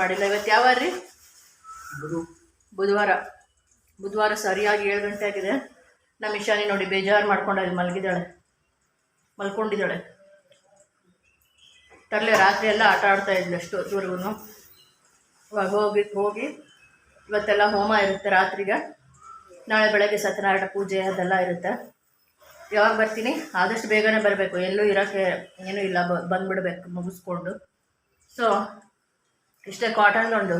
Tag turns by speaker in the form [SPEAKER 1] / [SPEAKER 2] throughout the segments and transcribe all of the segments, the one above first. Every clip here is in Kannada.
[SPEAKER 1] ಮಾಡಿಲ್ಲ. ಇವತ್ತು ಯಾವ ರೀ? ಬುಧವಾರ. ಬುಧವಾರ. ಸರಿಯಾಗಿ ಏಳು ಗಂಟೆ ಆಗಿದೆ. ನಮ್ಮ ಇಶಾನಿ ನೋಡಿ ಬೇಜಾರು ಮಾಡ್ಕೊಂಡ ಅಲ್ಲಿ ಮಲಗಿದ್ದಾಳೆ. ಮಲ್ಕೊಂಡಿದ್ದಾಳೆ. ತರಲೆ ರಾತ್ರಿ ಎಲ್ಲ ಆಟ ಆಡ್ತಾ ಇದ್ಲು ಅಷ್ಟೊತ್ತುವರೆಗೂ ಇವಾಗ ಹೋಗಿ ಹೋಗಿ ಇವತ್ತೆಲ್ಲ ಹೋಮ ಇರುತ್ತೆ ರಾತ್ರಿಗೆ. ನಾಳೆ ಬೆಳಗ್ಗೆ ಸತ್ಯನಾರಾಯಣ ಪೂಜೆ ಅದೆಲ್ಲ ಇರುತ್ತೆ. ಯಾವಾಗ ಬರ್ತೀನಿ? ಆದಷ್ಟು ಬೇಗನೆ ಬರಬೇಕು. ಎಲ್ಲೂ ಇರೋಕ್ಕೆ ಏನೂ ಇಲ್ಲ. ಬಂದುಬಿಡ್ಬೇಕು ಮುಗಿಸ್ಕೊಂಡು. ಸೊ ಇಷ್ಟೇ ಕಾಟನ್ ಒಂದು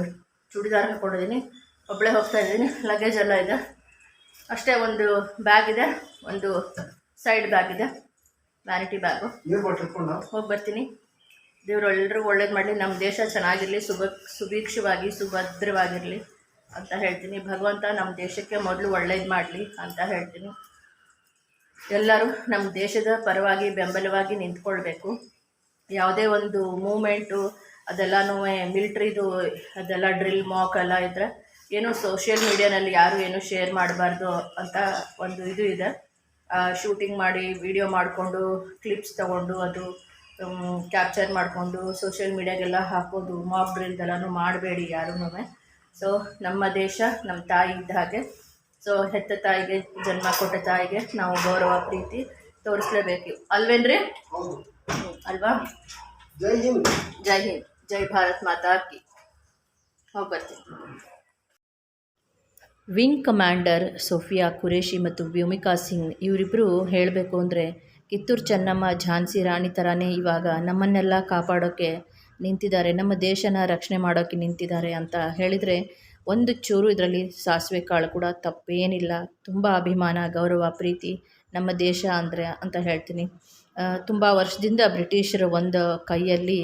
[SPEAKER 1] ಚೂಡಿದಾರ್ ಹಾಕ್ಕೊಂಡಿದ್ದೀನಿ ಒಬ್ಬಳೇ ಹೋಗ್ತಾ ಇದ್ದೀನಿ. ಲಗೇಜ್ ಎಲ್ಲ ಇದೆ. ಅಷ್ಟೇ ಒಂದು ಬ್ಯಾಗ್ ಇದೆ. ಒಂದು ಸೈಡ್ ಬ್ಯಾಗ್ ಇದೆ. ವ್ಯಾನಿಟಿ ಬ್ಯಾಗು ಹೋಗಿ ಬರ್ತೀನಿ. ದೇವರು ಎಲ್ರಿಗೂ ಒಳ್ಳೇದು ಮಾಡಲಿ. ನಮ್ಮ ದೇಶ ಚೆನ್ನಾಗಿರಲಿ ಸುಭ ಸುಭೀಕ್ಷವಾಗಿ ಸುಭದ್ರವಾಗಿರಲಿ ಅಂತ ಹೇಳ್ತೀನಿ. ಭಗವಂತ ನಮ್ಮ ದೇಶಕ್ಕೆ ಮೊದಲು ಒಳ್ಳೇದು ಮಾಡಲಿ ಅಂತ ಹೇಳ್ತೀನಿ. ಎಲ್ಲರೂ ನಮ್ಮ ದೇಶದ ಪರವಾಗಿ ಬೆಂಬಲವಾಗಿ ನಿಂತ್ಕೊಳ್ಬೇಕು. ಯಾವುದೇ ಒಂದು ಮೂಮೆಂಟು ಅದೆಲ್ಲನೂ ಮಿಲ್ಟ್ರಿದು ಅದೆಲ್ಲ ಡ್ರಿಲ್ ಮಾಕ್ ಎಲ್ಲ ಇದ್ದರೆ ಏನು ಸೋಷಿಯಲ್ ಮೀಡಿಯಾನಲ್ಲಿ ಯಾರು ಏನು ಶೇರ್ ಮಾಡಬಾರ್ದು ಅಂತ ಒಂದು ಇದು ಇದೆ. ಶೂಟಿಂಗ್ ಮಾಡಿ ವಿಡಿಯೋ ಮಾಡಿಕೊಂಡು ಕ್ಲಿಪ್ಸ್ ತಗೊಂಡು ಅದು ಕ್ಯಾಪ್ಚರ್ ಮಾಡಿಕೊಂಡು ಸೋಷಿಯಲ್ ಮೀಡಿಯಾಗೆಲ್ಲ ಹಾಕೋದು ಮಾಕ್ ಡ್ರಿಲ್ದೆಲ್ಲನೂ ಮಾಡಬೇಡಿ ಯಾರೂ ಸೊ ನಮ್ಮ ದೇಶ ನಮ್ಮ ತಾಯಿ ಇದ್ದ ಹಾಗೆ. ಸೊ ಹೆತ್ತ ತಾಯಿಗೆ ಜನ್ಮ ಕೊಟ್ಟ ತಾಯಿಗೆ ನಾವು ಗೌರವ ಪ್ರೀತಿ ತೋರಿಸ್ಲೇಬೇಕು. ಅಲ್ವೇನ್ರಿ? ಅಲ್ವಾ?
[SPEAKER 2] ಜೈ ಹಿಂದ್.
[SPEAKER 1] ಜೈ ಹಿಂದ್. ಜೈ ಭಾರತ್ ಮಾತಾ ಕಿ. ಹೋಗಿ ವಿಂಗ್ ಕಮಾಂಡರ್ ಸೋಫಿಯಾ ಕುರೇಶಿ ಮತ್ತು ವ್ಯೋಮಿಕಾ ಸಿಂಗ್ ಇವರಿಬ್ಬರು ಹೇಳಬೇಕು ಅಂದರೆ, ಕಿತ್ತೂರು ಚೆನ್ನಮ್ಮ, ಝಾನ್ಸಿ ರಾಣಿ ಥರನೇ ಇವಾಗ ನಮ್ಮನ್ನೆಲ್ಲ ಕಾಪಾಡೋಕ್ಕೆ ನಿಂತಿದ್ದಾರೆ, ನಮ್ಮ ದೇಶನ ರಕ್ಷಣೆ ಮಾಡೋಕ್ಕೆ ನಿಂತಿದ್ದಾರೆ ಅಂತ ಹೇಳಿದರೆ, ಒಂದು ಚೂರು ಇದರಲ್ಲಿ ಸಾಸಿವೆ ಕಾಳು ಕೂಡ ತಪ್ಪೇನಿಲ್ಲ. ತುಂಬ ಅಭಿಮಾನ, ಗೌರವ, ಪ್ರೀತಿ ನಮ್ಮ ದೇಶ ಅಂದರೆ ಅಂತ ಹೇಳ್ತೀನಿ. ತುಂಬ ವರ್ಷದಿಂದ ಬ್ರಿಟಿಷರ ಒಂದು ಕೈಯಲ್ಲಿ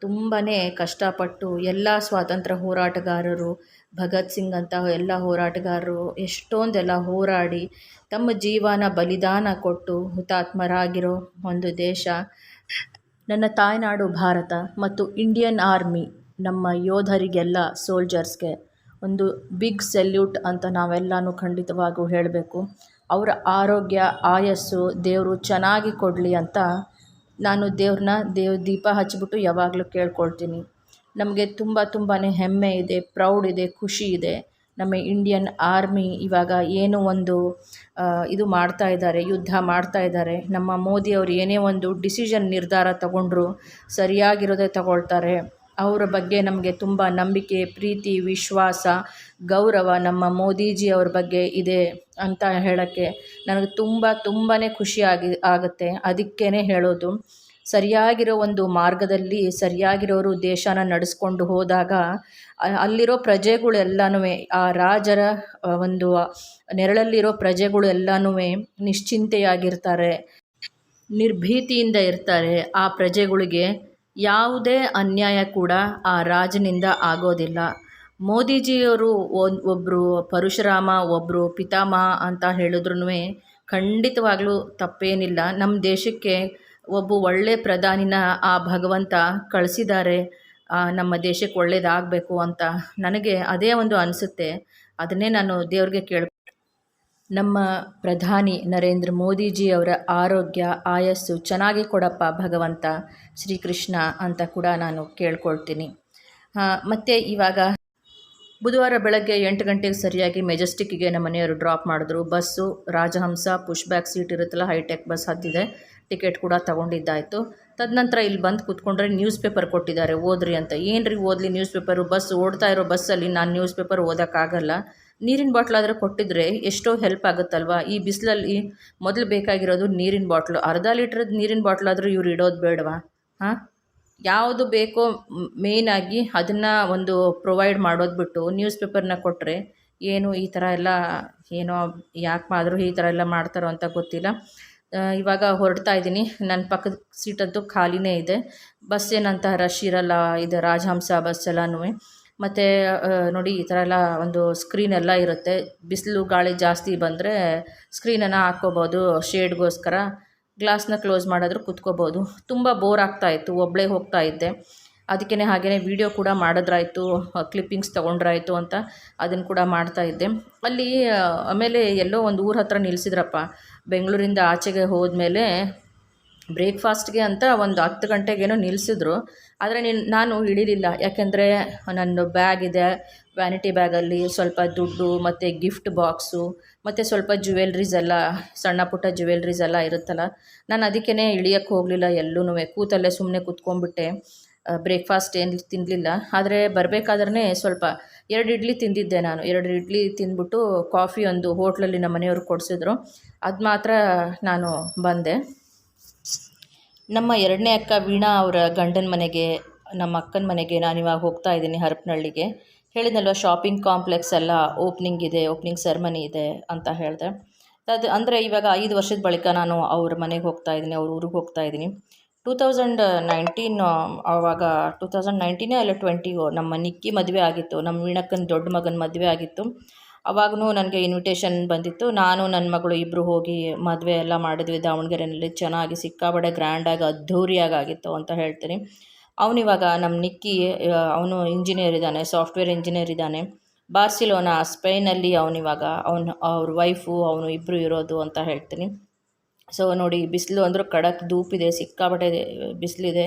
[SPEAKER 1] ತುಂಬಾ ಕಷ್ಟಪಟ್ಟು ಎಲ್ಲ ಸ್ವಾತಂತ್ರ್ಯ ಹೋರಾಟಗಾರರು, ಭಗತ್ ಸಿಂಗ್ ಅಂತ ಎಲ್ಲ ಹೋರಾಟಗಾರರು ಎಷ್ಟೊಂದೆಲ್ಲ ಹೋರಾಡಿ ತಮ್ಮ ಜೀವನ ಬಲಿದಾನ ಕೊಟ್ಟು ಹುತಾತ್ಮರಾಗಿರೋ ಒಂದು ದೇಶ. ನನ್ನ ತಾಯ್ನಾಡು ಭಾರತ ಮತ್ತು ಇಂಡಿಯನ್ ಆರ್ಮಿ, ನಮ್ಮ ಯೋಧರಿಗೆಲ್ಲ ಸೋಲ್ಜರ್ಸ್ಗೆ ಒಂದು ಬಿಗ್ ಸೆಲ್ಯೂಟ್ ಅಂತ ನಾವೆಲ್ಲನೂ ಖಂಡಿತವಾಗೂ ಹೇಳಬೇಕು. ಅವರ ಆರೋಗ್ಯ, ಆಯಸ್ಸು ದೇವರು ಚೆನ್ನಾಗಿ ಕೊಡಲಿ ಅಂತ ನಾನು ದೇವ್ರನ್ನ ದೇವ್ ದೀಪ ಹಚ್ಚಿಬಿಟ್ಟು ಯಾವಾಗಲೂ ಕೇಳ್ಕೊಳ್ತೀನಿ. ನಮಗೆ ತುಂಬ ತುಂಬಾ ಹೆಮ್ಮೆ ಇದೆ, ಪ್ರೌಡ್ ಇದೆ, ಖುಷಿ ಇದೆ. ನಮ್ಮ ಇಂಡಿಯನ್ ಆರ್ಮಿ ಇವಾಗ ಏನು ಒಂದು ಇದು ಮಾಡ್ತಾ ಇದ್ದಾರೆ, ಯುದ್ಧ ಮಾಡ್ತಾ ಇದ್ದಾರೆ. ನಮ್ಮ ಮೋದಿಯವರು ಏನೇ ಒಂದು ಡಿಸಿಷನ್ ನಿರ್ಧಾರ ತಗೊಂಡ್ರು ಸರಿಯಾಗಿರೋದೇ ತಗೊಳ್ತಾರೆ. ಅವರ ಬಗ್ಗೆ ನಮಗೆ ತುಂಬ ನಂಬಿಕೆ, ಪ್ರೀತಿ, ವಿಶ್ವಾಸ, ಗೌರವ ನಮ್ಮ ಮೋದಿಜಿ ಅವ್ರ ಬಗ್ಗೆ ಇದೆ ಅಂತ ಹೇಳೋಕ್ಕೆ ನನಗೆ ತುಂಬ ತುಂಬಾ ಖುಷಿಯಾಗಿ ಆಗುತ್ತೆ. ಅದಕ್ಕೇ ಹೇಳೋದು, ಸರಿಯಾಗಿರೋ ಒಂದು ಮಾರ್ಗದಲ್ಲಿ ಸರಿಯಾಗಿರೋರು ದೇಶನ ನಡೆಸ್ಕೊಂಡು ಹೋದಾಗ ಅಲ್ಲಿರೋ ಪ್ರಜೆಗಳೆಲ್ಲನೂ ಆ ರಾಜರ ಒಂದು ನೆರಳಲ್ಲಿರೋ ಪ್ರಜೆಗಳು ಎಲ್ಲನೂ ನಿಶ್ಚಿಂತೆಯಾಗಿರ್ತಾರೆ, ನಿರ್ಭೀತಿಯಿಂದ ಇರ್ತಾರೆ ಆ ಪ್ರಜೆಗಳಿಗೆ. ಯಾವುದೇ ಅನ್ಯಾಯ ಕೂಡ ಆ ರಾಜನಿಂದ ಆಗೋದಿಲ್ಲ. ಮೋದಿಜಿಯವರು ಒಬ್ಬರು ಪರಶುರಾಮ ಒಬ್ಬರು ಪಿತಾಮಹ ಅಂತ ಹೇಳಿದ್ರು ಖಂಡಿತವಾಗ್ಲೂ ತಪ್ಪೇನಿಲ್ಲ. ನಮ್ಮ ದೇಶಕ್ಕೆ ಒಬ್ಬ ಒಳ್ಳೆ ಪ್ರಧಾನಿನ ಆ ಭಗವಂತ ಕಳಿಸಿದ್ದಾರೆ ನಮ್ಮ ದೇಶಕ್ಕೆ ಒಳ್ಳೇದಾಗಬೇಕು ಅಂತ ನನಗೆ ಅದೇ ಒಂದು ಅನಿಸುತ್ತೆ. ಅದನ್ನೇ ನಾನು ದೇವ್ರಿಗೆ ಕೇಳ ನಮ್ಮ ಪ್ರಧಾನಿ ನರೇಂದ್ರ ಮೋದಿಜಿಯವರ ಆರೋಗ್ಯ, ಆಯಸ್ಸು ಚೆನ್ನಾಗಿ ಕೊಡಪ್ಪ ಭಗವಂತ, ಶ್ರೀಕೃಷ್ಣ ಅಂತ ಕೂಡ ನಾನು ಕೇಳ್ಕೊಳ್ತೀನಿ. ಮತ್ತು ಇವಾಗ ಬುಧವಾರ ಬೆಳಗ್ಗೆ ಎಂಟು ಗಂಟೆಗೆ ಸರಿಯಾಗಿ ಮೆಜೆಸ್ಟಿಕ್ಕಿಗೆ ನಮ್ಮ ಮನೆಯವರು ಡ್ರಾಪ್ ಮಾಡಿದ್ರು. Bus, Rajahamsa push back seat ಇರುತ್ತಲ್ಲ, ಹೈಟೆಕ್ ಬಸ್ ಹತ್ತಿದೆ, ಟಿಕೆಟ್ ಕೂಡ ತೊಗೊಂಡಿದ್ದಾಯಿತು. ತದನಂತರ ಇಲ್ಲಿ ಬಂದು ಕೂತ್ಕೊಂಡ್ರೆ ನ್ಯೂಸ್ ಪೇಪರ್ ಕೊಟ್ಟಿದ್ದಾರೆ. ಓದ್ರಿ ಅಂತ. ಏನು ರೀ ಓದಲಿ ನ್ಯೂಸ್ ಪೇಪರು? ಬಸ್ ಓಡ್ತಾ ಇರೋ ಬಸ್ಸಲ್ಲಿ ನಾನು ನ್ಯೂಸ್ ಪೇಪರ್ ಓದೋಕ್ಕಾಗಲ್ಲ. ನೀರಿನ ಬಾಟ್ಲಾದರೆ ಕೊಟ್ಟಿದ್ರೆ ಎಷ್ಟೋ ಹೆಲ್ಪ್ ಆಗುತ್ತಲ್ವಾ? ಈ ಬಿಸಿಲಲ್ಲಿ ಮೊದಲು ಬೇಕಾಗಿರೋದು ನೀರಿನ ಬಾಟ್ಲು. ಅರ್ಧ ಲೀಟ್ರದ್ದು ನೀರಿನ ಬಾಟ್ಲಾದರೂ ಇವ್ರು ಇಡೋದು ಬೇಡವಾ? ಹಾಂ? ಯಾವುದು ಬೇಕೋ ಮೇಯ್ನಾಗಿ ಅದನ್ನು ಒಂದು ಪ್ರೊವೈಡ್ ಮಾಡೋದು ಬಿಟ್ಟು ನ್ಯೂಸ್ ಪೇಪರ್ನ ಕೊಟ್ಟರೆ ಏನು ಈ ಥರ ಎಲ್ಲ ಏನೋ ಯಾಕೆ ಆದರೂ ಈ ಥರ ಎಲ್ಲ ಮಾಡ್ತಾರೋ ಅಂತ ಗೊತ್ತಿಲ್ಲ. ಇವಾಗ ಹೊರಡ್ತಾ ಇದ್ದೀನಿ. ನನ್ನ ಪಕ್ಕದ ಸೀಟಂತೂ ಖಾಲಿನೇ ಇದೆ. ಬಸ್ ಏನಂತ ರಶ್ ಇರಲ್ಲ, ಇದು ರಾಜಹಂಸ ಬಸ್ ಎಲ್ಲನೂ ಮತ್ತು ನೋಡಿ ಈ ಥರ ಎಲ್ಲ ಒಂದು ಸ್ಕ್ರೀನ್ ಎಲ್ಲ ಇರುತ್ತೆ. ಬಿಸಿಲು, ಗಾಳಿ ಜಾಸ್ತಿ ಬಂದರೆ ಸ್ಕ್ರೀನನ್ನು ಹಾಕ್ಕೋಬೋದು ಶೇಡ್ಗೋಸ್ಕರ ಗ್ಲಾಸ್ನ ಕ್ಲೋಸ್ ಮಾಡಿದ್ರು ಕುತ್ಕೋಬೋದು. ತುಂಬ ಬೋರ್ ಆಗ್ತಾ ಇತ್ತು ಒಬ್ಬಳೇ ಹೋಗ್ತಾ ಇದ್ದೆ. ಅದಕ್ಕೇ ಹಾಗೆಯೇ ವೀಡಿಯೋ ಕೂಡ ಮಾಡಿದ್ರಾಯಿತು ಕ್ಲಿಪ್ಪಿಂಗ್ಸ್ ತೊಗೊಂಡ್ರಾಯ್ತು ಅಂತ ಅದನ್ನು ಕೂಡ ಮಾಡ್ತಾ ಇದ್ದೆ. ಅಲ್ಲಿ ಆಮೇಲೆ ಎಲ್ಲೋ ಒಂದು ಊರ ಹತ್ರ ನಿಲ್ಲಿಸಿದ್ರಪ್ಪ ಬೆಂಗಳೂರಿಂದ ಆಚೆಗೆ ಹೋದ್ಮೇಲೆ ಬ್ರೇಕ್ಫಾಸ್ಟ್ಗೆ ಅಂತ ಒಂದು ಹತ್ತು ಗಂಟೆಗೇನೋ ನಿಲ್ಲಿಸಿದ್ರು ಆದರೆ ನೀನು, ನಾನು ಇಳಿಲಿಲ್ಲ ಯಾಕೆಂದರೆ ನನ್ನ ಬ್ಯಾಗ್ ಇದೆ. ವ್ಯಾನಿಟಿ ಬ್ಯಾಗಲ್ಲಿ ಸ್ವಲ್ಪ ದುಡ್ಡು, ಮತ್ತು ಗಿಫ್ಟ್ ಬಾಕ್ಸು, ಮತ್ತು ಸ್ವಲ್ಪ ಜ್ಯುವೆಲ್ರೀಸ್ ಎಲ್ಲ, ಸಣ್ಣ ಪುಟ್ಟ ಜ್ಯುವೆಲ್ರೀಸ್ ಎಲ್ಲ ಇರುತ್ತಲ್ಲ. ನಾನು ಅದಕ್ಕೇ ಇಳಿಯೋಕ್ಕೆ ಹೋಗಲಿಲ್ಲ ಎಲ್ಲೂ ಕೂತಲ್ಲೇ ಸುಮ್ಮನೆ ಕೂತ್ಕೊಂಡ್ಬಿಟ್ಟೆ. ಬ್ರೇಕ್ಫಾಸ್ಟ್ ಏನು ತಿನ್ನಲಿಲ್ಲ ಆದರೆ ಬರಬೇಕಾದ್ರೆ ಸ್ವಲ್ಪ ಎರಡು ಇಡ್ಲಿ ತಿಂದಿದ್ದೆ ನಾನು. ಎರಡು ಇಡ್ಲಿ ತಿಂದ್ಬಿಟ್ಟು ಕಾಫಿ ಒಂದು ಹೋಟ್ಲಲ್ಲಿ ನಮ್ಮ ಮನೆಯವ್ರಿಗೆ ಕೊಡಿಸಿದ್ರು. ಅದು ಮಾತ್ರ ನಾನು ಬಂದೆ. ನಮ್ಮ ಎರಡನೇ ಅಕ್ಕ ವೀಣಾ ಅವರ ಗಂಡನ ಮನೆಗೆ, ನಮ್ಮ ಅಕ್ಕನ ಮನೆಗೆ ನಾನು ಇವಾಗ ಹೋಗ್ತಾ ಇದ್ದೀನಿ ಹರಪನಹಳ್ಳಿಗೆ. ಹೇಳಿದ್ನಲ್ವ ಶಾಪಿಂಗ್ ಕಾಂಪ್ಲೆಕ್ಸ್ ಎಲ್ಲ ಓಪ್ನಿಂಗ್ ಇದೆ ಓಪ್ನಿಂಗ್ ಸೆರ್ಮನಿ ಇದೆ ಅಂತ ಹೇಳಿದೆ. ಅದು ಅಂದರೆ ಇವಾಗ ಐದು ವರ್ಷದ ಬಳಿಕ ನಾನು ಅವ್ರ ಮನೆಗೆ ಹೋಗ್ತಾ ಇದ್ದೀನಿ, ಅವ್ರ ಊರಿಗೆ ಹೋಗ್ತಾ ಇದ್ದೀನಿ. ಟೂ ತೌಸಂಡ್ ನೈನ್ಟೀನ್, ಆವಾಗ ಟೂ ತೌಸಂಡ್ ನೈನ್ಟೀನೇ ಅಲ್ಲ ಟ್ವೆಂಟಿಗೋ, ನಮ್ಮ ನಿಕ್ಕಿ ಮದುವೆ ಆಗಿತ್ತು, ನಮ್ಮ ವೀಣಕ್ಕನ ದೊಡ್ಡ ಮಗನ ಮದುವೆ ಆಗಿತ್ತು. ಅವಾಗೂ ನನಗೆ ಇನ್ವಿಟೇಷನ್ ಬಂದಿತ್ತು. ನಾನು ನನ್ನ ಮಗಳು ಇಬ್ಬರು ಹೋಗಿ ಮದುವೆ ಎಲ್ಲ ಮಾಡಿದ್ವಿ. ದಾವಣಗೆರೆಯಲ್ಲಿ ಚೆನ್ನಾಗಿ ಸಿಕ್ಕಾಬಡೆ ಗ್ರ್ಯಾಂಡಾಗಿ ಅದ್ಧೂರಿಯಾಗಿ ಆಗಿತ್ತು ಅಂತ ಹೇಳ್ತೀನಿ. ಅವನಿವಾಗ ನಮ್ಮ ನಿಕ್ಕಿ ಅವನು ಇಂಜಿನಿಯರ್ ಇದ್ದಾನೆ ಸಾಫ್ಟ್ವೇರ್ ಇಂಜಿನಿಯರ್ ಇದ್ದಾನೆ. ಬಾರ್ಸಿಲೋನಾ ಸ್ಪೇನಲ್ಲಿ ಅವನಿವಾಗ ಅವನು, ಅವ್ರ ವೈಫು ಅವನು ಇಬ್ಬರು ಇರೋದು ಅಂತ ಹೇಳ್ತೀನಿ. ಸೊ ನೋಡಿ, ಬಿಸಿಲು ಅಂದರೂ ಕಡಕ್ ಧೂಪಿದೆ ಸಿಕ್ಕಾಬಟ್ಟೆ ಬಿಸಿಲಿದೆ.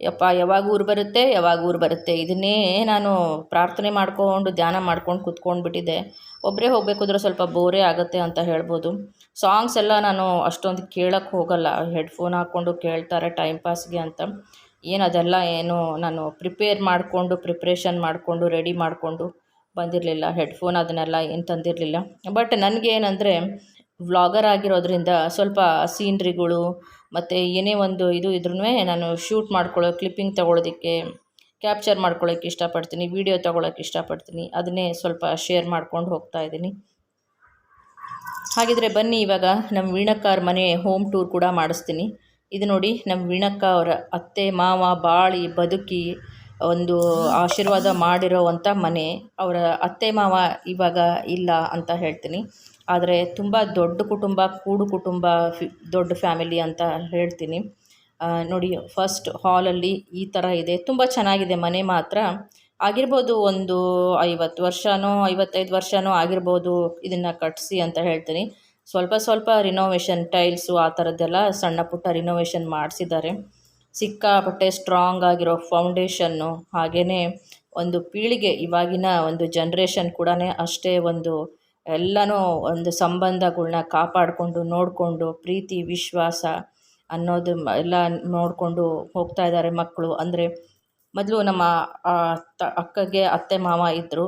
[SPEAKER 1] ಯಪ್ಪ, ಯಾವಾಗ ಊರು ಬರುತ್ತೆ, ಯಾವಾಗ ಊರು ಬರುತ್ತೆ, ಇದನ್ನೇ ನಾನು ಪ್ರಾರ್ಥನೆ ಮಾಡ್ಕೊಂಡು, ಧ್ಯಾನ ಮಾಡ್ಕೊಂಡು ಕುತ್ಕೊಂಡು ಬಿಟ್ಟಿದ್ದೆ ಒಬ್ಬರೇ ಹೋಗಬೇಕು ಅಂದ್ರೆ ಸ್ವಲ್ಪ ಬೋರೇ ಆಗುತ್ತೆ ಅಂತ ಹೇಳ್ಬೋದು. ಸಾಂಗ್ಸ್ ಎಲ್ಲ ನಾನು ಅಷ್ಟೊಂದು ಕೇಳೋಕ್ಕೆ ಹೋಗಲ್ಲ. ಹೆಡ್ಫೋನ್ ಹಾಕ್ಕೊಂಡು ಕೇಳ್ತಾರೆ ಟೈಮ್ ಪಾಸ್ಗೆ ಅಂತ. ಏನು ಅದೆಲ್ಲ ಏನು ನಾನು ಪ್ರಿಪೇರ್ ಮಾಡಿಕೊಂಡು, ಪ್ರಿಪ್ರೇಷನ್ ಮಾಡಿಕೊಂಡು, ರೆಡಿ ಮಾಡಿಕೊಂಡು ಬಂದಿರಲಿಲ್ಲ. ಹೆಡ್ಫೋನ್ ಅದನ್ನೆಲ್ಲ ಏನು ತಂದಿರಲಿಲ್ಲ. ಬಟ್ ನನಗೇನಂದರೆ ವ್ಲಾಗರ್ ಆಗಿರೋದ್ರಿಂದ ಸ್ವಲ್ಪ ಸೀನ್ರಿಗಳು ಮತ್ತು ಏನೇ ಒಂದು ಇದು ಇದ್ರೂ ನಾನು ಶೂಟ್ ಮಾಡ್ಕೊಳ್ಳೋ ಕ್ಲಿಪ್ಪಿಂಗ್ ತೊಗೊಳೋದಕ್ಕೆ ಕ್ಯಾಪ್ಚರ್ ಮಾಡ್ಕೊಳ್ಳೋಕೆ ಇಷ್ಟಪಡ್ತೀನಿ ವೀಡಿಯೋ ತೊಗೊಳಕ್ಕೆ ಇಷ್ಟಪಡ್ತೀನಿ, ಅದನ್ನೇ ಸ್ವಲ್ಪ ಶೇರ್ ಮಾಡ್ಕೊಂಡು ಹೋಗ್ತಾ ಇದ್ದೀನಿ. ಹಾಗಿದ್ರೆ ಬನ್ನಿ ಇವಾಗ ನಮ್ಮ ವೀಣಕ್ಕಾರ ಮನೆ ಹೋಮ್ ಟೂರ್ ಕೂಡ ಮಾಡಿಸ್ತೀನಿ. ಇದು ನೋಡಿ ನಮ್ಮ ವೀಣಕ್ಕ ಅವರ ಅತ್ತೆ, ಮಾವ, ಬಾಳಿ, ಬದುಕಿ ಒಂದು ಆಶೀರ್ವಾದ ಮಾಡಿರೋವಂಥ ಮನೆ. ಅವರ ಅತ್ತೆ, ಮಾವ ಇವಾಗ ಇಲ್ಲ ಅಂತ ಹೇಳ್ತೀನಿ. ಆದರೆ ತುಂಬ ದೊಡ್ಡ ಕುಟುಂಬ, ಕೂಡು ಕುಟುಂಬ, ಫಿ, ದೊಡ್ಡ ಫ್ಯಾಮಿಲಿ ಅಂತ ಹೇಳ್ತೀನಿ. ನೋಡಿ, ಫಸ್ಟ್ ಹಾಲಲ್ಲಿ ಈ ಥರ ಇದೆ. ತುಂಬ ಚೆನ್ನಾಗಿದೆ ಮನೆ ಮಾತ್ರ. ಆಗಿರ್ಬೋದು ಒಂದು ಐವತ್ತು ವರ್ಷನೋ, ಐವತ್ತೈದು ವರ್ಷನೋ ಆಗಿರ್ಬೋದು ಇದನ್ನು ಕಟ್ಟಿಸಿ ಅಂತ ಹೇಳ್ತೀನಿ. ಸ್ವಲ್ಪ ಸ್ವಲ್ಪ ರಿನೋವೇಷನ್ ಟೈಲ್ಸು ಆ ಥರದ್ದೆಲ್ಲ ಸಣ್ಣ ಪುಟ್ಟ ರಿನೋವೇಷನ್ ಮಾಡಿಸಿದ್ದಾರೆ. ಸಿಕ್ಕಾಪಟ್ಟೆ ಸ್ಟ್ರಾಂಗ್ ಆಗಿರೋ ಫೌಂಡೇಶನ್ನು ಹಾಗೆಯೇ ಒಂದು ಪೀಳಿಗೆ ಇವಾಗಿನ ಒಂದು ಜನ್ರೇಷನ್ ಕೂಡ ಅಷ್ಟೇ ಒಂದು ಎಲ್ಲನೂ ಒಂದು ಸಂಬಂಧಗಳ್ನ ಕಾಪಾಡಿಕೊಂಡು ನೋಡಿಕೊಂಡು ಪ್ರೀತಿ, ವಿಶ್ವಾಸ ಅನ್ನೋದು ಎಲ್ಲ ನೋಡಿಕೊಂಡು ಹೋಗ್ತಾ ಇದ್ದಾರೆ ಮಕ್ಕಳು. ಅಂದರೆ ಮೊದಲು ನಮ್ಮ ತ, ಅಕ್ಕಗೆ ಅತ್ತೆ ಮಾವ ಇದ್ದರು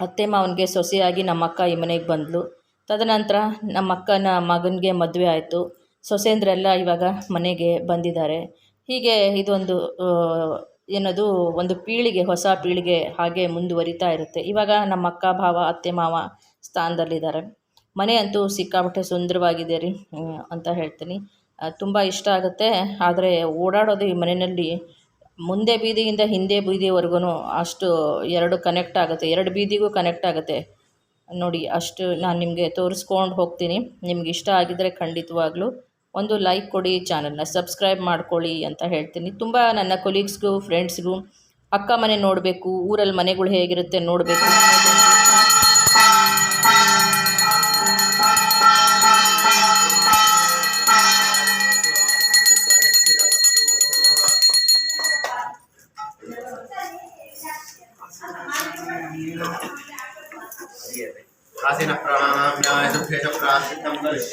[SPEAKER 1] ಅತ್ತೆ ಮಾವನಿಗೆ ಸೊಸೆಯಾಗಿ ನಮ್ಮ ಅಕ್ಕ ಈ ಮನೆಗೆ ಬಂದಳು ತದನಂತರ ನಮ್ಮ ಅಕ್ಕನ ಮಗನಿಗೆ ಮದುವೆ ಆಯಿತು. ಸೊಸೆಂದ್ರೆಲ್ಲ ಇವಾಗ ಮನೆಗೆ ಬಂದಿದ್ದಾರೆ. ಹೀಗೆ ಇದೊಂದು ಏನದು, ಒಂದು ಪೀಳಿಗೆ, ಹೊಸ ಪೀಳಿಗೆ ಹಾಗೆ ಮುಂದುವರಿತಾ ಇರುತ್ತೆ. ಇವಾಗ ನಮ್ಮ ಅಕ್ಕ, ಭಾವ, ಅತ್ತೆ, ಮಾವ ಸ್ಥಾನದಲ್ಲಿದ್ದಾರೆ. ಮನೆ ಅಂತೂ ಸಿಕ್ಕಾಪಟ್ಟೆ ಸುಂದರವಾಗಿದೆ ರೀ ಅಂತ ಹೇಳ್ತೀನಿ. ತುಂಬ ಇಷ್ಟ ಆಗುತ್ತೆ. ಆದರೆ ಓಡಾಡೋದು ಈ ಮನೆಯಲ್ಲಿ ಮುಂದೆ ಬೀದಿಯಿಂದ ಹಿಂದೆ ಬೀದಿವರೆಗೂ ಅಷ್ಟು ಎರಡು ಕನೆಕ್ಟ್ ಆಗುತ್ತೆ, ಎರಡು ಬೀದಿಗೂ ಕನೆಕ್ಟ್ ಆಗುತ್ತೆ. ನೋಡಿ, ಅಷ್ಟು ನಾನು ನಿಮಗೆ ತೋರಿಸ್ಕೊಂಡು ಹೋಗ್ತೀನಿ. ನಿಮ್ಗೆ ಇಷ್ಟ ಆಗಿದ್ದರೆ ಖಂಡಿತವಾಗ್ಲೂ ಒಂದು ಲೈಕ್ ಕೊಡಿ ಚಾನಲ್ನ ಸಬ್ಸ್ಕ್ರೈಬ್ ಮಾಡ್ಕೊಳ್ಳಿ ಅಂತ ಹೇಳ್ತೀನಿ. ತುಂಬ ನನ್ನ ಕೊಲೀಗ್ಸ್ಗೂ ಫ್ರೆಂಡ್ಸ್ಗೂ ಅಕ್ಕ ಮನೆ ನೋಡಬೇಕು, ಊರಲ್ಲಿ ಮನೆಗಳು ಹೇಗಿರುತ್ತೆ ನೋಡಬೇಕು.
[SPEAKER 2] Because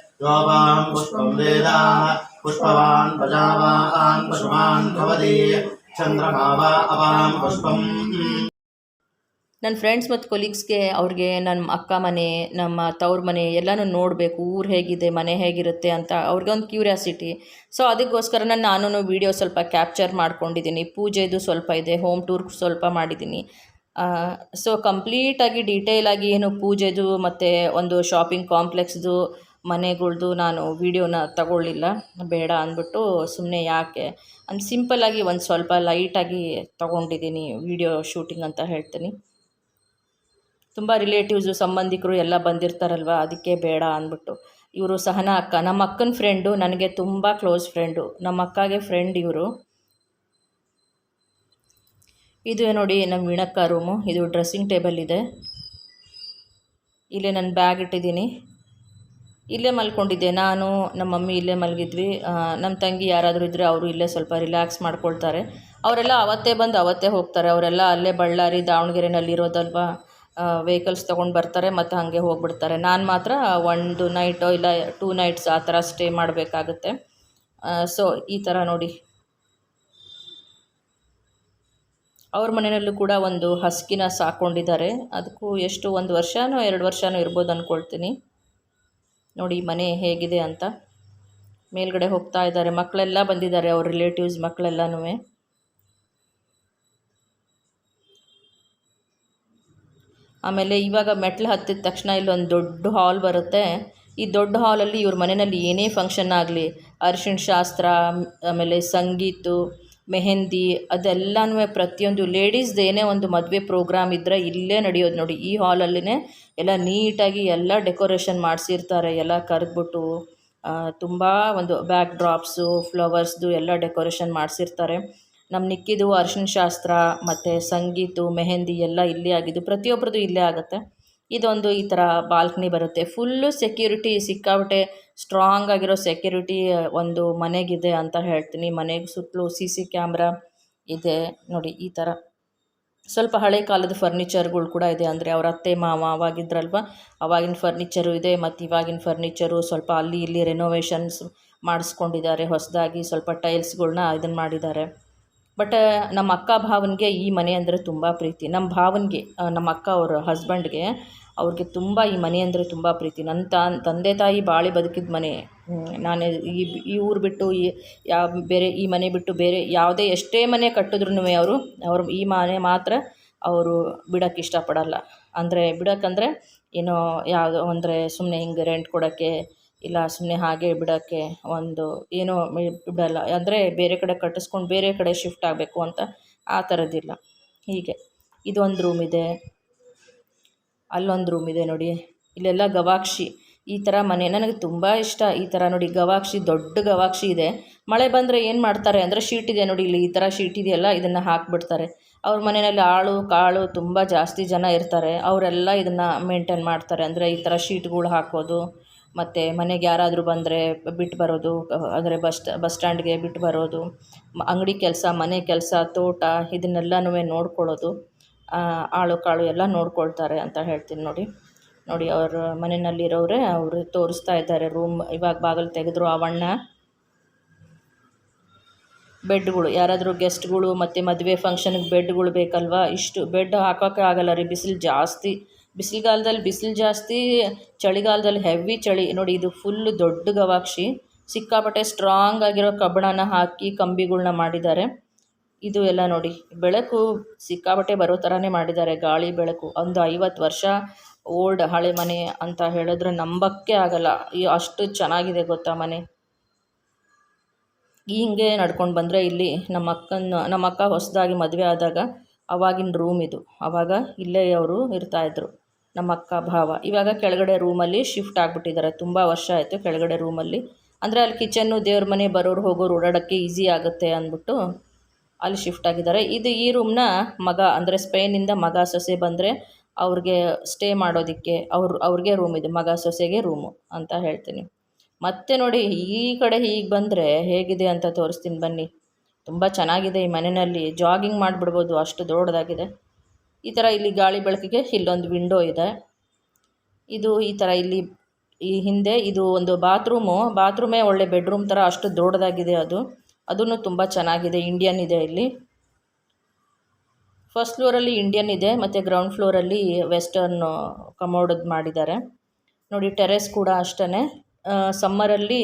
[SPEAKER 2] यो वां पुष्पं वेद पुष्पवान् प्रजावान् पशुमान् भवति चन्द्रमा वा अवां पुष्पम्
[SPEAKER 1] ನನ್ನ ಫ್ರೆಂಡ್ಸ್ ಮತ್ತು ಕೊಲೀಗ್ಸ್ಗೆ ಅವ್ರಿಗೆ ನನ್ನ ಅಕ್ಕ ಮನೆ ನಮ್ಮ ತವ್ರ ಮನೆ ಎಲ್ಲನೂ ನೋಡಬೇಕು ಊರು ಹೇಗಿದೆ ಮನೆ ಹೇಗಿರುತ್ತೆ ಅಂತ ಅವ್ರಿಗೊಂದು ಕ್ಯೂರಿಯಾಸಿಟಿ ಸೊ ಅದಕ್ಕೋಸ್ಕರ ನಾನು ವೀಡಿಯೋ ಸ್ವಲ್ಪ ಕ್ಯಾಪ್ಚರ್ ಮಾಡ್ಕೊಂಡಿದ್ದೀನಿ ಪೂಜೆದು ಸ್ವಲ್ಪ ಇದೆ ಹೋಮ್ ಟೂರ್ ಸ್ವಲ್ಪ ಮಾಡಿದ್ದೀನಿ ಸೊ ಕಂಪ್ಲೀಟಾಗಿ ಡೀಟೇಲಾಗಿ ಏನು ಪೂಜೆದು ಮತ್ತು ಒಂದು ಶಾಪಿಂಗ್ ಕಾಂಪ್ಲೆಕ್ಸ್ದು ಮನೆಗಳ್ದು ನಾನು ವೀಡಿಯೋನ ತಗೊಳ್ಳಿಲ್ಲ, ಬೇಡ ಅಂದ್ಬಿಟ್ಟು ಸುಮ್ಮನೆ ಯಾಕೆ? ಅಂದ್ ಸಿಂಪಲ್ಲಾಗಿ ಒಂದು ಸ್ವಲ್ಪ ಲೈಟಾಗಿ ತೊಗೊಂಡಿದ್ದೀನಿ ವೀಡಿಯೋ ಶೂಟಿಂಗ್ ಅಂತ ಹೇಳ್ತೀನಿ. ತುಂಬ ರಿಲೇಟಿವ್ಸು, ಸಂಬಂಧಿಕರು ಎಲ್ಲ ಬಂದಿರ್ತಾರಲ್ವ, ಅದಕ್ಕೆ ಬೇಡ ಅಂದ್ಬಿಟ್ಟು. ಇವರು ಸಹನ ಅಕ್ಕ, ನಮ್ಮ ಅಕ್ಕನ ಫ್ರೆಂಡು, ನನಗೆ ತುಂಬ ಕ್ಲೋಸ್ ಫ್ರೆಂಡು. ನಮ್ಮ ಅಕ್ಕಗೆ ಫ್ರೆಂಡ್ ಇವರು. ಇದು ನೋಡಿ ನಮ್ಮ ವೀಣಕ್ಕ ರೂಮು, ಇದು ಡ್ರೆಸ್ಸಿಂಗ್ ಟೇಬಲ್ ಇದೆ. ಇಲ್ಲೇ ನನ್ನ ಬ್ಯಾಗ್ ಇಟ್ಟಿದ್ದೀನಿ. ಇಲ್ಲೇ ಮಲ್ಕೊಂಡಿದ್ದೆ. ನಾನು, ನಮ್ಮ ಮಮ್ಮಿ ಇಲ್ಲೇ ಮಲಗಿದ್ವಿ. ನಮ್ಮ ತಂಗಿ ಯಾರಾದರೂ ಇದ್ದರೆ ಅವರು ಇಲ್ಲೇ ಸ್ವಲ್ಪ ರಿಲ್ಯಾಕ್ಸ್ ಮಾಡ್ಕೊಳ್ತಾರೆ. ಅವರೆಲ್ಲ ಅವತ್ತೇ ಬಂದು ಅವತ್ತೇ ಹೋಗ್ತಾರೆ. ಅವರೆಲ್ಲ ಅಲ್ಲೇ ಬಳ್ಳಾರಿ, ದಾವಣಗೆರೆನಲ್ಲಿ ಇರೋದಲ್ವಾ? ವೆಹಿಕಲ್ಸ್ ತೊಗೊಂಡು ಬರ್ತಾರೆ ಮತ್ತು ಹಾಗೆ ಹೋಗ್ಬಿಡ್ತಾರೆ. ನಾನು ಮಾತ್ರ ಒಂದು ನೈಟೋ ಇಲ್ಲ ಟೂ ನೈಟ್ಸ್ ಆ ಥರ ಸ್ಟೇ ಮಾಡಬೇಕಾಗುತ್ತೆ. ಸೊ ಈ ಥರ ನೋಡಿ. ಅವ್ರ ಮನೆಯಲ್ಲೂ ಕೂಡ ಒಂದು ಹಸ್ಕಿನ ಸಾಕೊಂಡಿದ್ದಾರೆ. ಅದಕ್ಕೂ ಎಷ್ಟು, ಒಂದು ವರ್ಷನೋ, ಎರಡು ವರ್ಷನೋ ಇರ್ಬೋದು ಅಂದ್ಕೊಳ್ತೀನಿ ನೋಡಿ, ಮನೆ ಹೇಗಿದೆ ಅಂತ. ಮೇಲ್ಗಡೆ ಹೋಗ್ತಾ ಇದ್ದಾರೆ. ಮಕ್ಕಳೆಲ್ಲ ಬಂದಿದ್ದಾರೆ, ಅವ್ರ ರಿಲೇಟಿವ್ಸ್ ಮಕ್ಕಳೆಲ್ಲನೂ. ಆಮೇಲೆ ಇವಾಗ ಮೆಟ್ಲು ಹತ್ತಿದ ತಕ್ಷಣ ಇಲ್ಲೊಂದು ದೊಡ್ಡ ಹಾಲ್ ಬರುತ್ತೆ. ಈ ದೊಡ್ಡ ಹಾಲಲ್ಲಿ ಇವ್ರ ಮನೆಯಲ್ಲಿ ಏನೇ ಫಂಕ್ಷನ್ ಆಗಲಿ, ಅರಿಶಿಣ ಶಾಸ್ತ್ರ, ಆಮೇಲೆ ಸಂಗೀತ ಮೆಹಂದಿ ಅದೆಲ್ಲನೂ ಪ್ರತಿಯೊಂದು ಲೇಡೀಸ್ದು ಏನೇ ಒಂದು ಮದುವೆ ಪ್ರೋಗ್ರಾಮ್ ಇದ್ದರೆ ಇಲ್ಲೇ ನಡೆಯೋದು ನೋಡಿ. ಈ ಹಾಲಲ್ಲಿನೇ ಎಲ್ಲ ನೀಟಾಗಿ ಎಲ್ಲ ಡೆಕೋರೇಷನ್ ಮಾಡಿಸಿರ್ತಾರೆ, ಎಲ್ಲ ಕರೆದ್ಬಿಟ್ಟು ತುಂಬ ಒಂದು ಬ್ಯಾಕ್ ಡ್ರಾಪ್ಸು ಫ್ಲವರ್ಸ್ದು ಎಲ್ಲ ಡೆಕೋರೇಷನ್ ಮಾಡಿಸಿರ್ತಾರೆ. ನಮ್ಮ ನಿಕ್ಕಿದು ಅರ್ಶಿನ ಶಾಸ್ತ್ರ, ಮತ್ತು ಸಂಗೀತ, ಮೆಹೆಂದಿ ಎಲ್ಲ ಇಲ್ಲೇ ಆಗಿದ್ದು ಪ್ರತಿಯೊಬ್ಬರದು ಇಲ್ಲೇ ಆಗುತ್ತೆ. ಇದೊಂದು ಈ ಥರ ಬಾಲ್ಕನಿ ಬರುತ್ತೆ. ಫುಲ್ಲು ಸೆಕ್ಯೂರಿಟಿ ಸಿಕ್ಕಾಬಿಟ್ಟೆ ಸ್ಟ್ರಾಂಗ್ ಆಗಿರೋ ಸೆಕ್ಯೂರಿಟಿ ಒಂದು ಮನೆಗಿದೆ ಅಂತ ಹೇಳ್ತೀನಿ. ಮನೆಗೆ ಸುತ್ತಲೂ ಸಿ ಸಿ ಕ್ಯಾಮ್ರಾ ಇದೆ. ನೋಡಿ, ಈ ಥರ. ಸ್ವಲ್ಪ ಹಳೆ ಕಾಲದ ಫರ್ನಿಚರ್ಗಳು ಕೂಡ ಇದೆ. ಅಂದರೆ ಅವ್ರ ಅತ್ತೆ, ಮಾವ ಅವಾಗಿದ್ರಲ್ವ? ಅವಾಗಿನ ಫರ್ನಿಚರು ಇದೆ. ಮತ್ತು ಇವಾಗಿನ ಫರ್ನಿಚರು ಸ್ವಲ್ಪ ಅಲ್ಲಿ ಇಲ್ಲಿ ರೆನೋವೇಷನ್ಸ್ ಮಾಡಿಸ್ಕೊಂಡಿದ್ದಾರೆ. ಹೊಸದಾಗಿ ಸ್ವಲ್ಪ ಟೈಲ್ಸ್ಗಳನ್ನ ಇದನ್ನು ಮಾಡಿದ್ದಾರೆ. ಬಟ್ ನಮ್ಮ ಅಕ್ಕ ಭಾವನಿಗೆ ಈ ಮನೆ ಅಂದರೆ ತುಂಬ ಪ್ರೀತಿ. ನಮ್ಮ ಭಾವನಿಗೆ ನಮ್ಮ ಅಕ್ಕ ಅವ್ರ ಹಸ್ಬೆಂಡ್ಗೆ ಅವ್ರಿಗೆ ತುಂಬ ಈ ಮನೆ ಅಂದರೆ ತುಂಬ ಪ್ರೀತಿ. ನನ್ನ ತಾನ್ ತಂದೆ ತಾಯಿ ಬಾಳಿ ಬದುಕಿದ ಮನೆ. ನಾನು ಈ ಈ ಊರು ಬಿಟ್ಟು ಈ ಯಾವ ಬೇರೆ ಈ ಮನೆ ಬಿಟ್ಟು ಬೇರೆ ಯಾವುದೇ ಎಷ್ಟೇ ಮನೆ ಕಟ್ಟಿದ್ರೂ ಅವರು, ಅವ್ರ ಈ ಮನೆ ಮಾತ್ರ ಅವರು ಬಿಡೋಕ್ಕೆ ಇಷ್ಟಪಡಲ್ಲ. ಅಂದರೆ ಬಿಡೋಕ್ಕಂದರೆ ಏನೋ ಯಾವುದೋ ಅಂದರೆ ಸುಮ್ಮನೆ ಹಿಂಗೆ ರೆಂಟ್ ಕೊಡೋಕ್ಕೆ ಇಲ್ಲ ಸುಮ್ಮನೆ ಹಾಗೆ ಬಿಡೋಕ್ಕೆ ಒಂದು ಏನೋ ಬಿಡಲ್ಲ. ಅಂದರೆ ಬೇರೆ ಕಡೆ ಕಟ್ಟಿಸ್ಕೊಂಡು ಬೇರೆ ಕಡೆ ಶಿಫ್ಟ್ ಆಗಬೇಕು ಅಂತ ಆ ಥರದ್ದಿಲ್ಲ ಹೀಗೆ. ಇದೊಂದು ರೂಮ್ ಇದೆ. ಅಲ್ಲೊಂದು ರೂಮ್ ಇದೆ ನೋಡಿ. ಇಲ್ಲೆಲ್ಲ ಗವಾಕ್ಷಿ. ಈ ಥರ ಮನೆ ನನಗೆ ತುಂಬ ಇಷ್ಟ. ಈ ಥರ ನೋಡಿ ಗವಾಕ್ಷಿ, ದೊಡ್ಡ ಗವಾಕ್ಷಿ ಇದೆ. ಮಳೆ ಬಂದರೆ ಏನು ಮಾಡ್ತಾರೆ ಅಂದರೆ ಶೀಟ್ ಇದೆ ನೋಡಿ ಇಲ್ಲಿ. ಈ ಥರ ಶೀಟ್ ಇದೆಯಲ್ಲ, ಇದನ್ನು ಹಾಕಿಬಿಡ್ತಾರೆ. ಅವ್ರ ಮನೆಯಲ್ಲಿ ಆಳು, ಕಾಳು ತುಂಬ ಜಾಸ್ತಿ ಜನ ಇರ್ತಾರೆ. ಅವರೆಲ್ಲ ಇದನ್ನು ಮೇಂಟೈನ್ ಮಾಡ್ತಾರೆ. ಅಂದರೆ ಈ ಥರ ಶೀಟ್ಗಳು ಹಾಕೋದು, ಮತ್ತು ಮನೆಗೆ ಯಾರಾದರೂ ಬಂದರೆ ಬಿಟ್ಟು ಬರೋದು, ಅಂದರೆ ಬಸ್ ಬಸ್ ಸ್ಟ್ಯಾಂಡ್ಗೆ ಬಿಟ್ಟು ಬರೋದು, ಅಂಗಡಿ ಕೆಲಸ, ಮನೆ ಕೆಲಸ, ತೋಟ ಇದನ್ನೆಲ್ಲನೂ ನೋಡ್ಕೊಳ್ಳೋದು. ಆಳು ಕಾಳು ಎಲ್ಲ ನೋಡ್ಕೊಳ್ತಾರೆ ಅಂತ ಹೇಳ್ತೀನಿ ನೋಡಿ. ನೋಡಿ, ಅವ್ರ ಮನೆಯಲ್ಲಿರೋರೆ ಅವರು ತೋರಿಸ್ತಾ ಇದ್ದಾರೆ ರೂಮ್ ಇವಾಗ ಬಾಗಿಲು ತೆಗೆದ್ರು ಅವಣ್ಣ ಬೆಡ್ಗಳು, ಯಾರಾದರೂ ಗೆಸ್ಟ್ಗಳು ಮತ್ತು ಮದುವೆ ಫಂಕ್ಷನ್ಗೆ ಬೆಡ್ಗಳು ಬೇಕಲ್ವಾ? ಇಷ್ಟು ಬೆಡ್ ಹಾಕೋಕ್ಕೆ ಆಗಲ್ಲ ರೀ, ಬಿಸಿಲು ಜಾಸ್ತಿ. ಬಿಸಿಲುಗಾಲದಲ್ಲಿ ಬಿಸಿಲು ಜಾಸ್ತಿ, ಚಳಿಗಾಲದಲ್ಲಿ ಹೆವಿ ಚಳಿ. ನೋಡಿ, ಇದು ಫುಲ್ ದೊಡ್ಡ ಗವಾಕ್ಷಿ. ಸಿಕ್ಕಾಪಟ್ಟೆ ಸ್ಟ್ರಾಂಗ್ ಆಗಿರೋ ಕಬ್ಬಣನ ಹಾಕಿ ಕಂಬಿಗಳನ್ನ ಮಾಡಿದ್ದಾರೆ. ಇದು ಎಲ್ಲ ನೋಡಿ. ಬೆಳಕು ಸಿಕ್ಕಾಪಟ್ಟೆ ಬರೋ ಥರನೇ ಮಾಡಿದ್ದಾರೆ. ಗಾಳಿ, ಬೆಳಕು. ಒಂದು ಐವತ್ತು ವರ್ಷ ಓಲ್ಡ್ ಹಳೆ ಮನೆ ಅಂತ ಹೇಳಿದ್ರೆ ನಂಬಕ್ಕೆ ಆಗಲ್ಲ. ಈ ಅಷ್ಟು ಚೆನ್ನಾಗಿದೆ ಗೊತ್ತಾ ಮನೆ? ಹಿಂಗೆ ನಡ್ಕೊಂಡು ಬಂದರೆ ಇಲ್ಲಿ ನಮ್ಮ ಅಕ್ಕನ, ನಮ್ಮ ಅಕ್ಕ ಹೊಸದಾಗಿ ಮದುವೆ ಆದಾಗ ಅವಾಗಿನ ರೂಮ್ ಇದು. ಅವಾಗ ಇಲ್ಲೇ ಅವರು ಇರ್ತಾಯಿದ್ರು ನಮ್ಮ ಅಕ್ಕ, ಭಾವ. ಇವಾಗ ಕೆಳಗಡೆ ರೂಮಲ್ಲಿ ಶಿಫ್ಟ್ ಆಗಿಬಿಟ್ಟಿದ್ದಾರೆ. ತುಂಬ ವರ್ಷ ಆಯಿತು ಕೆಳಗಡೆ ರೂಮಲ್ಲಿ ಅಂದರೆ ಅಲ್ಲಿ ಕಿಚನ್ನು ದೇವ್ರ ಮನೆ ಬರೋರು ಹೋಗೋರು ಓಡಾಡೋಕ್ಕೆ ಈಸಿ ಆಗುತ್ತೆ ಅಂದ್ಬಿಟ್ಟು ಅಲ್ಲಿ ಶಿಫ್ಟ್ ಆಗಿದ್ದಾರೆ. ಇದು ಈ ರೂಮ್ನ ಮಗ, ಅಂದರೆ ಸ್ಪೇನಿಂದ ಮಗ ಸೊಸೆ ಬಂದರೆ ಅವ್ರಿಗೆ ಸ್ಟೇ ಮಾಡೋದಕ್ಕೆ ಅವ್ರು, ಅವ್ರಿಗೆ ರೂಮ್ ಇದು, ಮಗ ಸೊಸೆಗೆ ರೂಮು ಅಂತ ಹೇಳ್ತೀನಿ. ಮತ್ತೆ ನೋಡಿ, ಈ ಕಡೆ ಹೀಗೆ ಬಂದರೆ ಹೇಗಿದೆ ಅಂತ ತೋರಿಸ್ತೀನಿ ಬನ್ನಿ. ತುಂಬ ಚೆನ್ನಾಗಿದೆ ಈ ಮನೆಯಲ್ಲಿ. ಜಾಗಿಂಗ್ ಮಾಡಿಬಿಡ್ಬೋದು, ಅಷ್ಟು ದೊಡ್ಡದಾಗಿದೆ. ಈ ಥರ ಇಲ್ಲಿ ಗಾಳಿ ಬೆಳಕಿಗೆ ಇಲ್ಲೊಂದು ವಿಂಡೋ ಇದೆ. ಇದು ಈ ಥರ ಇಲ್ಲಿ, ಈ ಹಿಂದೆ ಇದು ಒಂದು ಬಾತ್ರೂಮು ಬಾತ್ರೂಮೇ ಒಳ್ಳೆ ಬೆಡ್ರೂಮ್ ಥರ ಅಷ್ಟು ದೊಡ್ಡದಾಗಿದೆ ಅದು. ಅದೂ ತುಂಬ ಚೆನ್ನಾಗಿದೆ. ಇಂಡಿಯನ್ ಇದೆ ಇಲ್ಲಿ. ಫಸ್ಟ್ ಫ್ಲೋರಲ್ಲಿ ಇಂಡಿಯನ್ ಇದೆ, ಮತ್ತು ಗ್ರೌಂಡ್ ಫ್ಲೋರಲ್ಲಿ ವೆಸ್ಟರ್ನ್ ಕಮೋಡದ್ ಮಾಡಿದ್ದಾರೆ. ನೋಡಿ ಟೆರೆಸ್ ಕೂಡ ಅಷ್ಟೇ ಸಮ್ಮರಲ್ಲಿ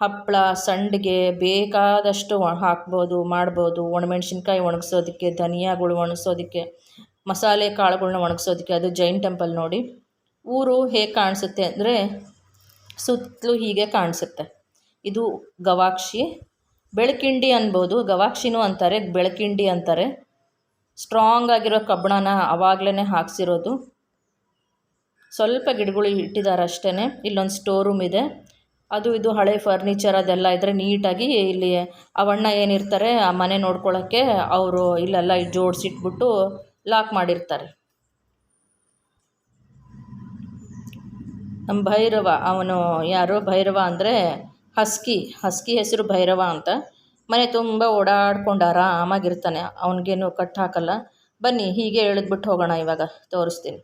[SPEAKER 1] ಹಪ್ಪಳ, ಸಂಡಿಗೆ, ಬೇಕಾದಷ್ಟು ಹಾಕ್ಬೋದು, ಮಾಡ್ಬೋದು, ಒಣಮೆಣ್ಸಿನ್ಕಾಯಿ ಒಣಗಿಸೋದಕ್ಕೆ, ಧನಿಯಾಗಳು ಒಣಗಿಸೋದಕ್ಕೆ, ಮಸಾಲೆ ಕಾಳುಗಳ್ನ ಒಣಗಿಸೋದಕ್ಕೆ, ಅದು ಜೈನ್ ಟೆಂಪಲ್ ನೋಡಿ. ಊರು ಹೇಗೆ ಕಾಣಿಸುತ್ತೆ ಅಂದರೆ ಸುತ್ತಲೂ ಹೀಗೆ ಕಾಣಿಸುತ್ತೆ. ಇದು ಗವಾಕ್ಷಿ ಬೆಳಕಿಂಡಿ ಅನ್ಬೋದು, ಗವಾಕ್ಷಿನೂ ಅಂತಾರೆ, ಬೆಳಕಿಂಡಿ ಅಂತಾರೆ. ಸ್ಟ್ರಾಂಗ್ ಆಗಿರೋ ಕಬ್ಬಣನ ಅವಾಗಲೇ ಹಾಕ್ಸಿರೋದು. ಸ್ವಲ್ಪ ಗಿಡಗಳು ಇಟ್ಟಿದ್ದಾರೆ ಅಷ್ಟೇ ಇಲ್ಲೊಂದು ಸ್ಟೋರ್ ರೂಮ್ ಇದೆ. ಅದು ಇದು ಹಳೆ ಫರ್ನಿಚರ್ ಅದೆಲ್ಲ ಇದ್ದರೆ ನೀಟಾಗಿ ಇಲ್ಲಿ ಅವಣ್ಣ ಏನಿರ್ತಾರೆ, ಆ ಮನೆ ನೋಡ್ಕೊಳ್ಳೋಕ್ಕೆ ಅವರು ಇಲ್ಲೆಲ್ಲ ಜೋಡಿಸಿಟ್ಬಿಟ್ಟು ಲಾಕ್ ಮಾಡಿರ್ತಾರೆ. ನಮ್ಮ ಭೈರವ, ಅವನು ಯಾರು? ಭೈರವ ಅಂದರೆ ಹಸ್ಕಿ ಹಸ್ಕಿ ಹೆಸರು ಭೈರವ ಅಂತ. ಮನೆ ತುಂಬ ಓಡಾಡ್ಕೊಂಡು ಆರಾಮಾಗಿರ್ತಾನೆ ಅವನಿಗೇನು ಕಟ್ ಹಾಕಲ್ಲ. ಬನ್ನಿ, ಹೀಗೆ ಎಳೆದ್ಬಿಟ್ಟು ಹೋಗೋಣ ಇವಾಗ. ತೋರಿಸ್ತೀನಿ.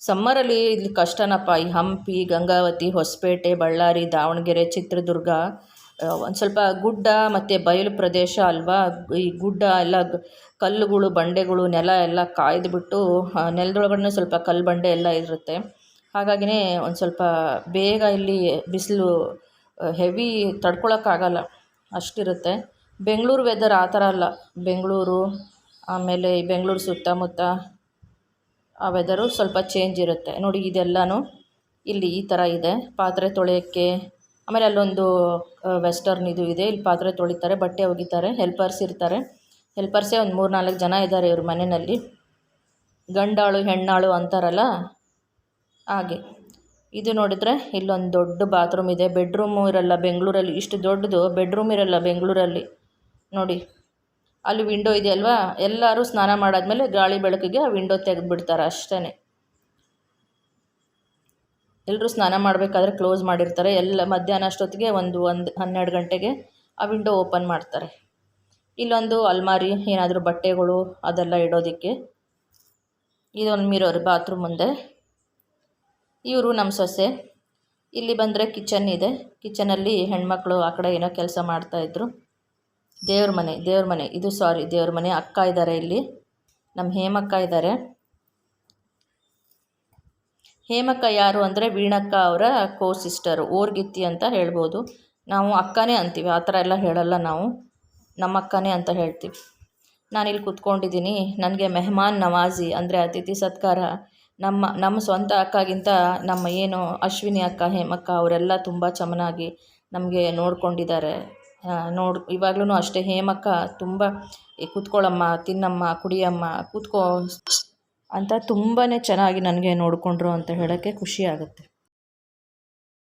[SPEAKER 1] ಸಮ್ಮರಲ್ಲಿ ಇಲ್ಲಿ ಕಷ್ಟನಪ್ಪ. ಈ ಹಂಪಿ, ಗಂಗಾವತಿ, ಹೊಸಪೇಟೆ, ಬಳ್ಳಾರಿ, ದಾವಣಗೆರೆ, ಚಿತ್ರದುರ್ಗ ಒಂದು ಸ್ವಲ್ಪ ಗುಡ್ಡ ಮತ್ತು ಬಯಲು ಪ್ರದೇಶ ಅಲ್ವಾ? ಈ ಗುಡ್ಡ ಎಲ್ಲ ಕಲ್ಲುಗಳು, ಬಂಡೆಗಳು, ನೆಲ ಎಲ್ಲ ಕಾಯ್ದುಬಿಟ್ಟು ನೆಲದೊಳಗಡೆ ಸ್ವಲ್ಪ ಕಲ್ಲು ಬಂಡೆ ಎಲ್ಲ ಇರುತ್ತೆ. ಹಾಗಾಗಿನೇ ಒಂದು ಸ್ವಲ್ಪ ಬೇಗ ಇಲ್ಲಿ ಬಿಸಿಲು ಹೆವಿ ತಡ್ಕೊಳಕ್ಕಾಗಲ್ಲ ಅಷ್ಟಿರುತ್ತೆ. ಬೆಂಗಳೂರು ವೆದರ್ ಆ ಥರ ಅಲ್ಲ. ಬೆಂಗಳೂರು, ಆಮೇಲೆ ಬೆಂಗಳೂರು ಸುತ್ತಮುತ್ತ ಆ ವೆದರು ಸ್ವಲ್ಪ ಚೇಂಜ್ ಇರುತ್ತೆ. ನೋಡಿ ಇದೆಲ್ಲನೂ ಇಲ್ಲಿ ಈ ಥರ ಇದೆ. ಪಾತ್ರೆ ತೊಳೆಯೋಕ್ಕೆ, ಆಮೇಲೆ ಅಲ್ಲೊಂದು ವೆಸ್ಟರ್ನ್ ಇದು ಇದೆ. ಇಲ್ಲಿ ಪಾತ್ರೆ ತೊಳಿತಾರೆ, ಬಟ್ಟೆ ಒಗಿತಾರೆ ಹೆಲ್ಪರ್ಸ್ ಇರ್ತಾರೆ. ಹೆಲ್ಪರ್ಸೇ ಒಂದು ಮೂರು ನಾಲ್ಕು ಜನ ಇದ್ದಾರೆ ಇವ್ರ ಮನೆಯಲ್ಲಿ. ಗಂಡಾಳು, ಹೆಣ್ಣಾಳು ಅಂತಾರಲ್ಲ ಹಾಗೆ. ಇದು ನೋಡಿದರೆ ಇಲ್ಲೊಂದು ದೊಡ್ಡ ಬಾತ್ರೂಮ್ ಇದೆ. ಬೆಡ್ರೂಮು ಇರಲ್ಲ, ಬೆಂಗಳೂರಲ್ಲಿ. ಇಷ್ಟು ದೊಡ್ಡದು ಬೆಡ್ರೂಮ್ ಇರಲ್ಲ ಬೆಂಗಳೂರಲ್ಲಿ. ನೋಡಿ, ಅಲ್ಲಿ ವಿಂಡೋ ಇದೆ ಅಲ್ವಾ? ಎಲ್ಲರೂ ಸ್ನಾನ ಮಾಡಾದ್ಮೇಲೆ ಗಾಳಿ ಬೆಳಕಿಗೆ ಆ ವಿಂಡೋ ತೆಗೆದುಬಿಡ್ತಾರೆ ಅಷ್ಟೇ ಎಲ್ಲರೂ ಸ್ನಾನ ಮಾಡಬೇಕಾದ್ರೆ ಕ್ಲೋಸ್ ಮಾಡಿರ್ತಾರೆ. ಎಲ್ಲ ಮಧ್ಯಾಹ್ನ ಅಷ್ಟೊತ್ತಿಗೆ ಒಂದು ಒಂದು ಹನ್ನೆರಡು ಗಂಟೆಗೆ ಆ ವಿಂಡೋ ಓಪನ್ ಮಾಡ್ತಾರೆ. ಇಲ್ಲೊಂದು ಅಲ್ಮಾರಿ, ಏನಾದರೂ ಬಟ್ಟೆಗಳು ಅದೆಲ್ಲ ಇಡೋದಕ್ಕೆ. ಇದೊಂದು ಮಿರೋರ್ ಬಾತ್ರೂಮ್ ಮುಂದೆ. ಇವರು ನಮ್ಮ ಸೊಸೆ. ಇಲ್ಲಿ ಬಂದರೆ ಕಿಚನ್ ಇದೆ. ಕಿಚನಲ್ಲಿ ಹೆಣ್ಮಕ್ಳು ಆ ಕಡೆ ಏನೋ ಕೆಲಸ ಮಾಡ್ತಾಯಿದ್ರು ದೇವ್ರ ಮನೆ ದೇವ್ರ ಮನೆ. ಇದು ಸಾರಿ, ದೇವ್ರ ಮನೆ. ಅಕ್ಕ ಇದ್ದಾರೆ ಇಲ್ಲಿ. ನಮ್ಮ ಹೇಮಕ್ಕ ಇದ್ದಾರೆ ಹೇಮಕ್ಕ ಯಾರು ಅಂದರೆ ವೀಣಕ್ಕ ಅವರ ಕೋ ಸಿಸ್ಟರು ಓರ್ಗಿತ್ತಿ ಅಂತ ಹೇಳ್ಬೋದು. ನಾವು ಅಕ್ಕನೇ ಅಂತೀವಿ. ಆ ಥರ ಎಲ್ಲ ಹೇಳಲ್ಲ ನಾವು. ನಮ್ಮ ಅಕ್ಕನೇ ಅಂತ ಹೇಳ್ತೀವಿ. ನಾನಿಲ್ಲಿ ಕೂತ್ಕೊಂಡಿದ್ದೀನಿ. ನನಗೆ ಮೆಹಮಾನ್ ನವಾಜಿ ಅಂದರೆ ಅತಿಥಿ ಸತ್ಕಾರ ನಮ್ಮ ನಮ್ಮ ಸ್ವಂತ ಅಕ್ಕಗಿಂತ ನಮ್ಮ ಏನು ಅಶ್ವಿನಿ ಅಕ್ಕ ಹೇಮಕ್ಕ ಅವರೆಲ್ಲ ತುಂಬ ಚಮನಾಗಿ ನಮಗೆ ನೋಡ್ಕೊಂಡಿದ್ದಾರೆ. ನೋಡಿ ಇವಾಗ್ಲೂ ಅಷ್ಟೇ. ಹೇಮಕ್ಕ ತುಂಬ "ಏ, ಕೂತ್ಕೊಳ್ಳಮ್ಮ ತಿನ್ನಮ್ಮ ಕುಡಿಯಮ್ಮ ಕೂತ್ಕೋ ಅಂತ ತುಂಬಾ ಚೆನ್ನಾಗಿ ನನಗೆ ನೋಡಿಕೊಂಡ್ರು ಅಂತ ಹೇಳೋಕ್ಕೆ ಖುಷಿ ಆಗುತ್ತೆ.